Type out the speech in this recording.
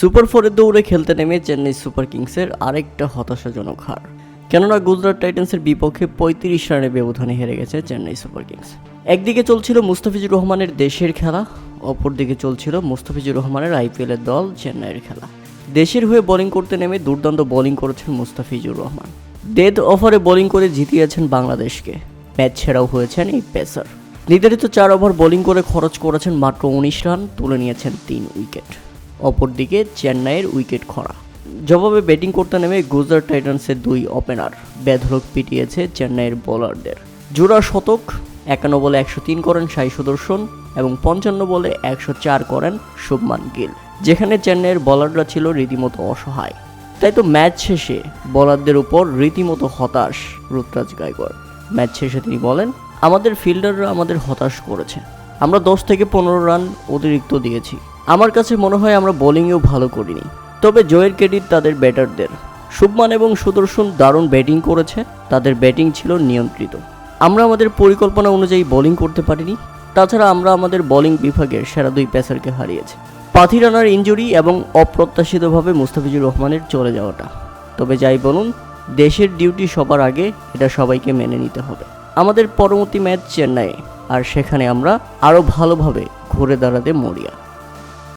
Super ফোরের দৌড়ে খেলতে নেমে চেন্নাই সুপার কিংসের আরেকটা হতাশাজনক হার। কেননা গুজরাট টাইটান্সের বিপক্ষে পঁয়ত্রিশ রানের ব্যবধানে হেরে গেছে চেন্নাই সুপার কিংস। একদিকে চলছিল মুস্তাফিজুর রহমানের দেশের খেলা, অপরদিকে চলছিল মুস্তাফিজুর রহমানের আইপিএলের দল চেন্নাইয়ের খেলা। দেশের হয়ে বোলিং করতে নেমে দুর্দান্ত বোলিং করেছেন মুস্তাফিজুর রহমান। ডেথ অফারে বোলিং করে জিতিয়েছেন বাংলাদেশকে। ম্যাচ ছেড়াও হয়েছেন এই পেসার। নির্ধারিত চার ওভার বোলিং করে খরচ করেছেন মাত্র উনিশ রান, তুলে নিয়েছেন তিন উইকেট। অপরদিকে চেন্নাইয়ের উইকেট খরা। জবাবে ব্যাটিং করতে নেমে গুজরাট টাইটান্সের দুই ওপেনার। বেধরক পিটিয়েছে চেন্নাইয়ের বোলারদের। জোড়া শতক, একান্ন বলে একশো তিন করেন সাই সুদর্শন এবং পঞ্চান্ন বলে একশো চার করেন শুভমান গিল। যেখানে চেন্নাইয়ের বলাররা ছিল রীতিমতো অসহায়। তাই তো ম্যাচ শেষে বলারদের উপর রীতিমতো হতাশ রুদ্রাজ গায়কোয়াড় ম্যাচ শেষে তিনি বলেন, আমাদের ফিল্ডাররা আমাদের হতাশ করেছে। আমরা দশ থেকে পনেরো রান অতিরিক্ত দিয়েছি। আমার কাছে মনে হয় আমরা বোলিংয়েও ভালো করিনি। তবে জয়ের ক্রেডিট তাদের ব্যাটারদের শুভমান এবং সুদর্শন দারুণ ব্যাটিং করেছে, তাদের ব্যাটিং ছিল নিয়ন্ত্রিত। আমরা আমাদের পরিকল্পনা অনুযায়ী বোলিং করতে পারিনি, তাছাড়া আমরা আমাদের বোলিং বিভাগের সেরা দুই পেসারকে হারিয়েছি। পাথি রানার ইঞ্জুরি এবং অপ্রত্যাশিতভাবে মুস্তাফিজুর রহমানের চলে যাওয়াটা। তবে যাই বলুন, দেশের ডিউটি সবার আগে, এটা সবাইকে মেনে নিতে হবে। আমাদের পরবর্তী ম্যাচ চেন্নাইয়ে, আর সেখানে আমরা আরও ভালোভাবে ঘুরে দাঁড়াতে মরিয়া।